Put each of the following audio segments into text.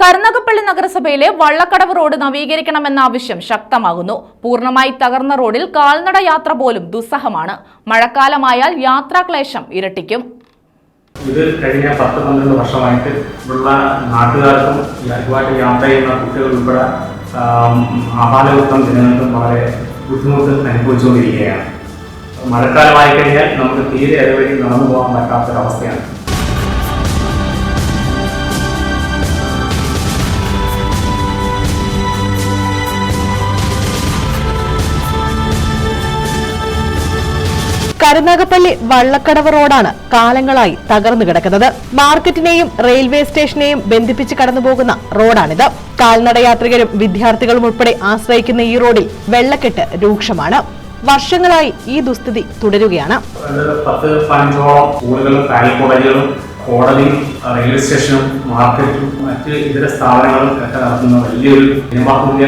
കരുനാഗപ്പള്ളി നഗരസഭയിലെ വള്ളക്കടവ് റോഡ് നവീകരിക്കണമെന്ന ആവശ്യം ശക്തമാകുന്നു. പൂർണമായി തകർന്ന റോഡിൽ കാൽനട യാത്ര പോലും ദുസ്സഹമാണ്. മഴക്കാലമായാൽ യാത്രാക്ലേശം ഇരട്ടിക്കും. ഇത് കഴിഞ്ഞ പത്ത് പന്ത്രണ്ട് വർഷമായിട്ട് ഉള്ള നാട്ടുകാർക്കും ഇതുമായിട്ട് യാത്ര ചെയ്യുന്ന കുട്ടികൾ ഉൾപ്പെടെ ആപാലവൃത്തം ജനങ്ങൾക്കും വളരെ ബുദ്ധിമുട്ട് അനുഭവിച്ചുകൊണ്ടിരിക്കുകയാണ്. മഴക്കാലമായി കഴിഞ്ഞാൽ നമുക്ക് തീരെ ഇടവഴി നടന്നു പോകാൻ പറ്റാത്തൊരവസ്ഥയാണ്. കരുനാഗപ്പള്ളി വള്ളക്കടവ് റോഡാണ് കാലങ്ങളായി തകർന്നു കിടക്കുന്നത്. മാർക്കറ്റിനെയും റെയിൽവേ സ്റ്റേഷനെയും ബന്ധിപ്പിച്ച് കടന്നുപോകുന്ന റോഡാണിത്. കാൽനടയാത്രികരും വിദ്യാർത്ഥികളും ഉൾപ്പെടെ ആശ്രയിക്കുന്ന ഈ റോഡിൽ വെള്ളക്കെട്ട് രൂക്ഷമാണ്. വർഷങ്ങളായി ഈ ദുസ്ഥിതി തുടരുകയാണ്. കോടതി കോളേജുകളും കോടതിയും റെയിൽവേ സ്റ്റേഷനും മാർക്കറ്റും മറ്റ് ഇതര സ്ഥാപനങ്ങളും ഒക്കെ നടത്തുന്ന വലിയൊരു നിറഞ്ഞ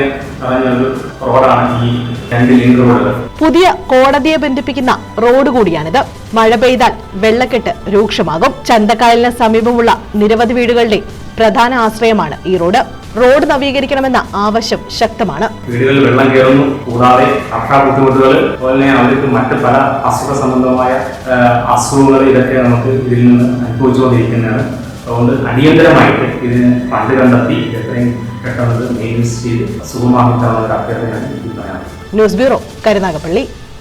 ഒരു റോഡാണ് ഈ രണ്ട് ലിങ്ക് റോഡുകൾ പുതിയ കോടതിയെ ബന്ധിപ്പിക്കുന്ന റോഡ് കൂടിയാണിത്. മഴ പെയ്താൽ വെള്ളക്കെട്ട് രൂക്ഷമാകും. ചന്തക്കായലിന് സമീപമുള്ള നിരവധി വീടുകളുടെ പ്രധാന ആശ്രയമാണ് ഈ റോഡ്. റോഡ് നവീകരിക്കണമെന്ന ആവശ്യം ശക്തമാണ്. വീടുകളിൽ വെള്ളം കയറുന്നു. കൂടാതെ കർഷക ബുദ്ധിമുട്ടുകൾ അതുപോലെ തന്നെ അവർക്ക് മറ്റ് പല അസുഖ സംബന്ധമായ അസുഖങ്ങൾ ഇതൊക്കെ നമുക്ക് ഇതിൽ നിന്ന് അനുഭവിച്ചുകൊണ്ടിരിക്കുന്നതാണ്. അതുകൊണ്ട് അടിയന്തരമായിട്ട് ഇതിന് ഫണ്ട് കണ്ടെത്തി എത്രയും പെട്ടെന്ന് മെയിൻസ് ചെയ്ത് സുഗമമാക്കി തരുന്ന ഒരു അഭ്യർത്ഥനയാണ് ന്യൂസ് ബ്യൂറോ കരുനാഗപ്പള്ളി.